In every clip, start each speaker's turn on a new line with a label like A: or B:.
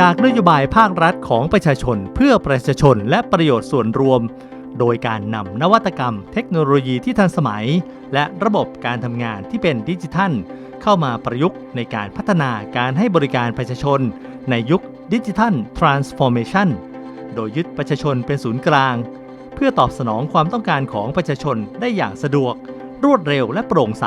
A: จากนโยบายภาครัฐของประชาชนเพื่อประชาชนและประโยชน์ส่วนรวม โดยการนำนวัตกรรมเทคโนโลยีที่ทันสมัย และระบบการทำงานที่เป็นดิจิทัล เข้ามาประยุกต์ในการพัฒนาการให้บริการประชาชน ในยุคดิจิทัลทรานส์ฟอร์เมชันโดยยึดประชาชนเป็นศูนย์กลาง เพื่อตอบสนองความต้องการของประชาชนได้อย่างสะดวก รวดเร็วและโปร่งใส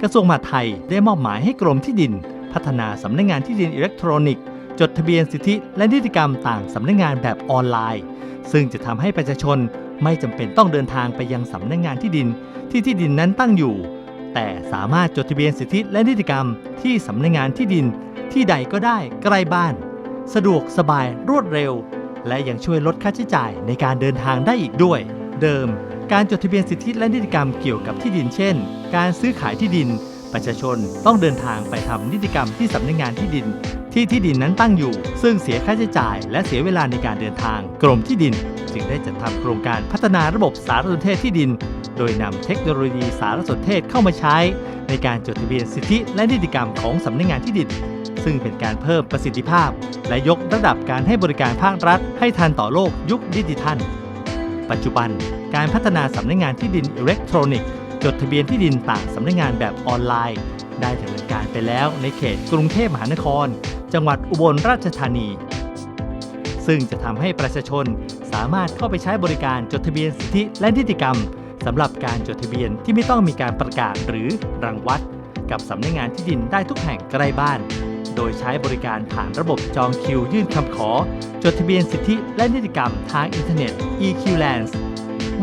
A: กระทรวงมหาดไทยได้มอบหมายให้กรมที่ดิน พัฒนาสำนักงานที่ดินอิเล็กทรอนิกส์ จดทะเบียนสิทธิและนิติกรรมต่างสำนักงานแบบออนไลน์ ซึ่งจะทำให้ประชาชนไม่จำเป็นต้องเดินทางไปยังสำนักงานที่ดินที่ที่ดินนั้นตั้งอยู่ แต่สามารถจดทะเบียนสิทธิและนิติกรรมที่สำนักงานที่ดินที่ใดก็ได้ใกล้บ้าน สะดวกสบายรวดเร็ว และยังช่วยลดค่าใช้จ่ายในการเดินทางได้อีกด้วย เดิม การจดทะเบียนสิทธิและนิติกรรมเกี่ยวกับที่ดินเช่น การซื้อขายที่ดิน ประชาชนต้องเดินทางไปทำนิติกรรมที่สำนักงานที่ดิน ที่ที่ดินนั้นตั้งอยู่ ซึ่งเสียค่าใช้จ่ายและเสียเวลาในการเดินทาง กรมที่ดิน จึงได้จัดทำโครงการพัฒนาระบบสารสนเทศที่ดิน โดยนำเทคโนโลยีสารสนเทศเข้ามาใช้ ในการจดทะเบียนสิทธิและนิติกรรมของสำนักงานที่ดิน ซึ่งเป็นการเพิ่มประสิทธิภาพ และยกระดับการให้บริการภาครัฐ ให้ทันต่อโลกยุคดิจิทัล ปัจจุบัน การพัฒนาสำนักงานที่ดินอิเล็กทรอนิกส์จดทะเบียนที่ดินต่างสำนักงานแบบออนไลน์ ได้ดำเนินการไปแล้วในเขตกรุงเทพมหานคร จังหวัดอุบลราชธานี ซึ่งจะทำให้ประชาชนสามารถเข้าไปใช้บริการจดทะเบียนสิทธิและนิติกรรมสำหรับการจดทะเบียนที่ไม่ต้องมีการประกาศหรือรังวัด กับสำนักงานที่ดินได้ทุกแห่งใกล้บ้าน โดยใช้บริการผ่านระบบจองคิวยื่นคำขอ จดทะเบียนสิทธิและนิติกรรมทางอินเทอร์เน็ต EQLands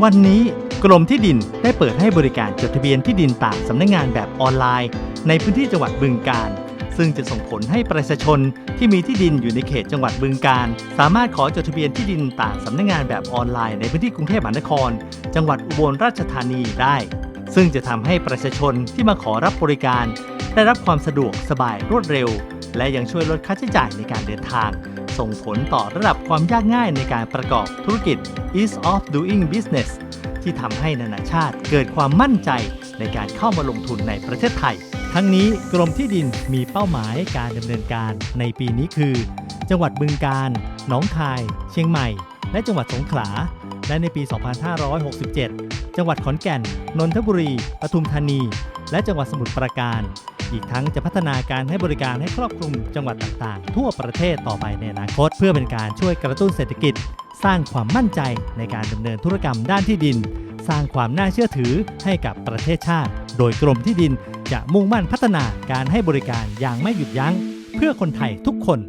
A: วันนี้กรมที่ดินได้เปิดให้บริการจดทะเบียนที่ดินต่างสำนักงานแบบออนไลน์ ในพื้นที่จังหวัดบึงกาฬ ซึ่งจะส่งผลให้ประชาชนที่มีที่ดินอยู่ในเขตจังหวัดบึงกาฬสามารถขอจดทะเบียนที่ดินต่างสำนักงานแบบออนไลน์ในพื้นที่กรุงเทพมหานคร จังหวัดอุบลราชธานีได้ ซึ่งจะทำให้ประชาชนที่มาขอรับบริการ ได้รับความสะดวกสบายรวดเร็ว และยังช่วยลดค่าใช้จ่ายในการเดินทาง ส่งผลต่อระดับความยากง่ายในการประกอบธุรกิจ ease of doing business ที่ทำให้นานาชาติเกิดความมั่นใจในการเข้ามาลงทุนในประเทศไทย ทั้งนี้กรมที่ดินมีเป้าหมายการดำเนินการในปีนี้คือ จังหวัดบึงกาฬหนองคาย เชียงใหม่ และจังหวัดสงขลา และในปี 2567 จังหวัดขอนแก่น นนทบุรี ปทุมธานี และจังหวัดสมุทรปราการ อีกทั้งจะพัฒนาการให้บริการให้ครอบคลุมจังหวัดต่างๆ ทั่วประเทศต่อไปในอนาคต เพื่อเป็นการช่วยกระตุ้นเศรษฐกิจ สร้างความมั่นใจในการดำเนินธุรกรรมด้านที่ดิน สร้างความน่าเชื่อถือให้กับประเทศชาติ โดยกรมที่ดิน จะมุ่งมั่นพัฒนาการให้บริการอย่างไม่หยุดยั้ง เพื่อคนไทยทุกคน